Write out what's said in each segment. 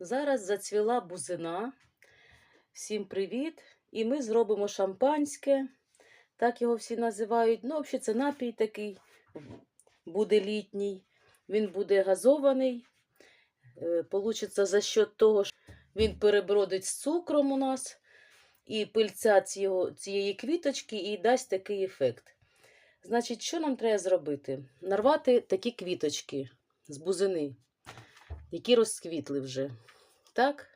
Зараз зацвіла бузина. Всім привіт! І ми зробимо шампанське. Так його всі називають. Ну, взагалі, це напій такий буде літній. Він буде газований. Е, Получиться за счет того, що він перебродить з цукром у нас. І пильця цієї квіточки і дасть такий ефект. Значить, що нам треба зробити? Нарвати такі квіточки з бузини, які розквітли вже. Так?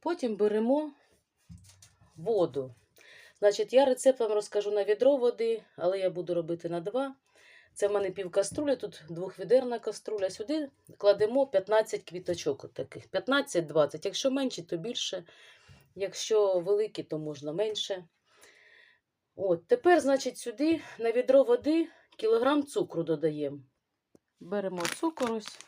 Потім беремо воду. Значить, я рецепт вам розкажу на відро води, але я буду робити на два. Це в мене пів каструлі, тут двохвідерна каструля. Сюди кладемо 15 квіточок таких. 15-20. Якщо менші, то більше. Якщо великі, то можна менше. От, тепер, значить, сюди на відро води кілограм цукру додаємо. Беремо цукор ось.